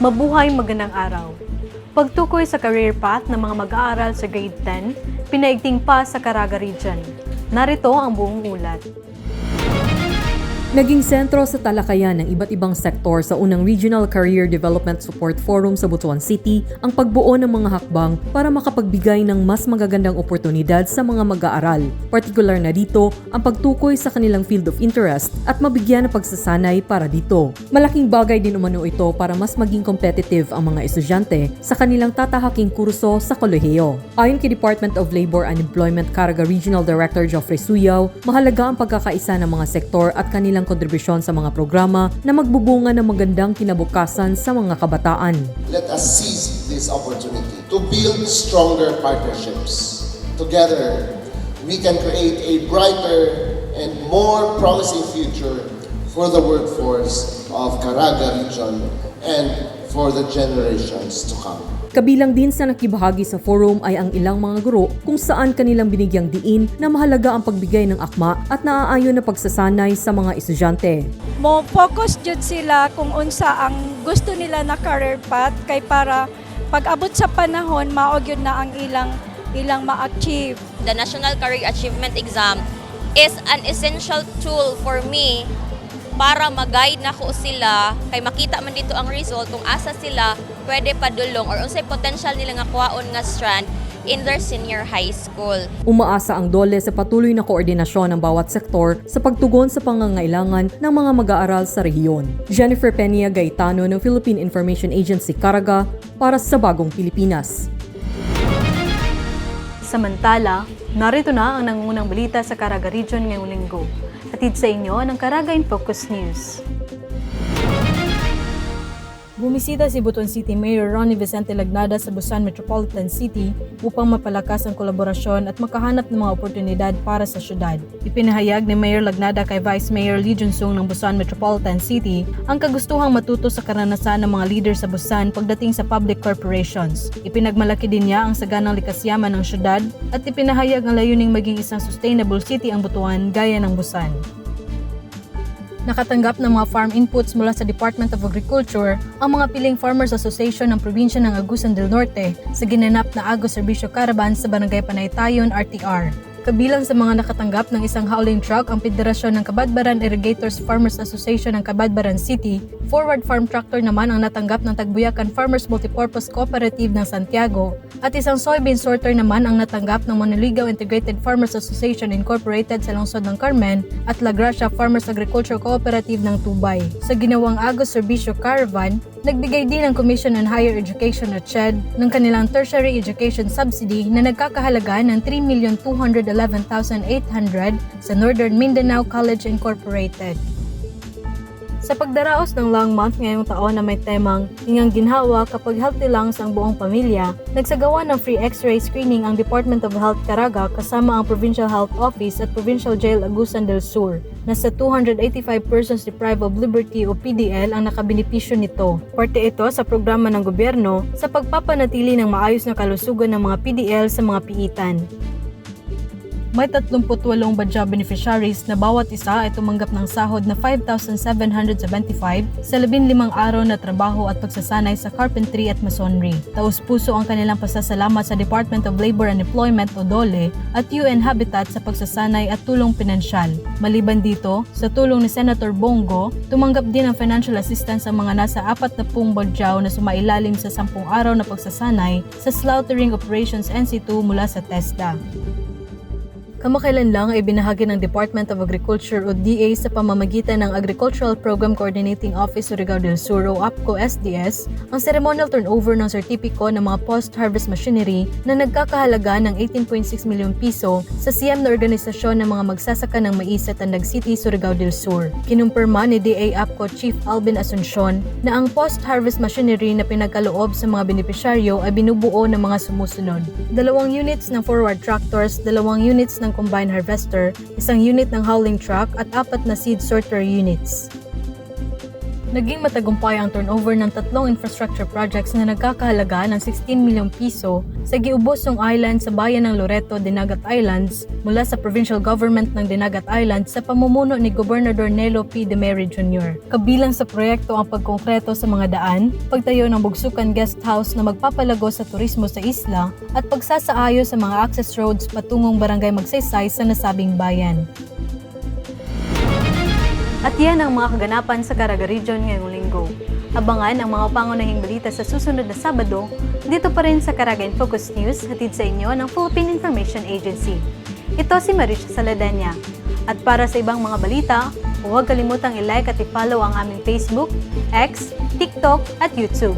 Mabuhay magandang araw. Pagtukoy sa career path ng mga mag-aaral sa grade 10, pinaigting pa sa Caraga Region. Narito ang buong ulat. Naging sentro sa talakayan ng iba't ibang sektor sa unang Regional Career Development Support Forum sa Butuan City ang pagbuo ng mga hakbang para makapagbigay ng mas magagandang oportunidad sa mga mag-aaral. Partikular na dito ang pagtukoy sa kanilang field of interest at mabigyan ng pagsasanay para dito. Malaking bagay din umano ito para mas maging competitive ang mga estudyante sa kanilang tatahaking kurso sa kolehiyo. Ayon kay Department of Labor and Employment Caraga Regional Director Geoffrey Suyaw, mahalaga ang pagkakaisa ng mga sektor at kanilang kontribusyon sa mga programa na magbubunga ng magandang kinabukasan sa mga kabataan. Let us seize this opportunity to build stronger partnerships. Together, we can create a brighter and more promising future for the workforce of Caraga region and for the generations to come. Kabilang din sa nakibahagi sa forum ay ang ilang mga guro kung saan kanilang binigyang diin na mahalaga ang pagbigay ng akma at naaayon na pagsasanay sa mga estudyante. mo focus jud sila kung unsa ang gusto nila na career path kay para pag abot sa panahon mao gyud na ang ilang ilang ma-achieve the National Career Achievement Exam is an essential tool for me para mag-guide na ko sila kay makita man dito ang result kung asa sila pwede padulong or unsay potential nila nga kuhaon nga strand in their senior high school. Umaasa ang DOLE sa patuloy na koordinasyon ng bawat sektor sa pagtugon sa pangangailangan ng mga mag-aaral sa rehiyon. Jennifer Peña Gaetano ng Philippine Information Agency Caraga para sa Bagong Pilipinas. Samantala, narito na ang nangungunang balita sa Caraga Region ngayong linggo. Hatid sa inyo ng Caraga in Focus News. Bumisita si Butuan City Mayor Ronnie Vicente Lagnada sa Busan Metropolitan City upang mapalakas ang kolaborasyon at makahanap ng mga oportunidad para sa syudad. Ipinahayag ni Mayor Lagnada kay Vice Mayor Lee Jun-sung ng Busan Metropolitan City ang kagustuhang matuto sa karanasan ng mga leader sa Busan pagdating sa public corporations. Ipinagmalaki din niya ang saganang likas yaman ng syudad at ipinahayag ang layuning maging isang sustainable city ang Butuan gaya ng Busan. Nakatanggap ng mga farm inputs mula sa Department of Agriculture ang mga piling Farmers Association ng probinsya ng Agusan del Norte sa ginanap na Agro Servicio Caravan sa Barangay Panaytayon, RTR. Kabilang sa mga nakatanggap ng isang hauling truck ang Federasyon ng Kabadbaran Irrigators Farmers Association ng Kabadbaran City, Forward Farm Tractor naman ang natanggap ng Tagbuyakan Farmers Multipurpose Cooperative ng Santiago, at isang soybean sorter naman ang natanggap ng Maniligaw Integrated Farmers Association Incorporated sa lungsod ng Carmen at La Gracia Farmers Agriculture Cooperative ng Tubay. Sa ginawang Agos Servicio Caravan, nagbigay din ang Commission on Higher Education at CHED ng kanilang tertiary education subsidy na nagkakahalaga ng 3,211,800 sa Northern Mindanao College Incorporated. Sa pagdaraos ng long month ngayong taon na may temang Ingang Ginhawa kapag healthy lungs ang buong pamilya, nagsagawa ng free x-ray screening ang Department of Health Caraga kasama ang Provincial Health Office at Provincial Jail Agusan del Sur. Nasa 285 persons deprived of liberty o PDL ang nakabenepisyo nito. Parte ito sa programa ng gobyerno sa pagpapanatili ng maayos na kalusugan ng mga PDL sa mga piitan. May 38 badya beneficiaries na bawat isa ay tumanggap ng sahod na 5,775 sa 15 araw na trabaho at pagsasanay sa carpentry at masonry. Taus puso ang kanilang pasasalamat sa Department of Labor and Employment o DOLE at UN Habitat sa pagsasanay at tulong pinansyal. Maliban dito, sa tulong ni Senator Bongo, tumanggap din ng financial assistance ang mga nasa 40 badyaw na sumailalim sa 10 araw na pagsasanay sa Slaughtering Operations NC2 mula sa TESDA. Kamakailan lang ay binahagi ng Department of Agriculture o DA sa pamamagitan ng Agricultural Program Coordinating Office Surigao del Sur o APCO SDS ang ceremonial turnover ng sertipiko ng mga post-harvest machinery na nagkakahalaga ng 18.6 milyong piso sa siyam na organisasyon ng mga magsasaka ng mais sa Tandag City, Surigao del Sur. Kinumpirma ni DA APCO Chief Alvin Asuncion na ang post-harvest machinery na pinagkaloob sa mga benepisyaryo ay binubuo ng mga sumusunod. Dalawang units ng forward tractors, dalawang units ng combine harvester, isang unit ng hauling truck at apat na seed sorter units. Naging matagumpay ang turnover ng tatlong infrastructure projects na nagkakahalaga ng 16 milyong piso sa giubosong island sa bayan ng Loreto, Dinagat Islands mula sa provincial government ng Dinagat Islands sa pamumuno ni Gobernador Nelo P. De Meri Jr. Kabilang sa proyekto ang pagkongkreto sa mga daan, pagtayo ng bugsukan guest house na magpapalago sa turismo sa isla at pagsasaayos sa mga access roads patungong barangay Magsaysay sa nasabing bayan. At yan ang mga kaganapan sa Caraga Region ngayong linggo. Abangan ang mga pangunahing balita sa susunod na Sabado dito pa rin sa Caraga in Focus News hatid sa inyo ng Philippine Information Agency. Ito si Marisha Saladanya. At para sa ibang mga balita, huwag kalimutang i-like at i-follow ang aming Facebook, X, TikTok at YouTube.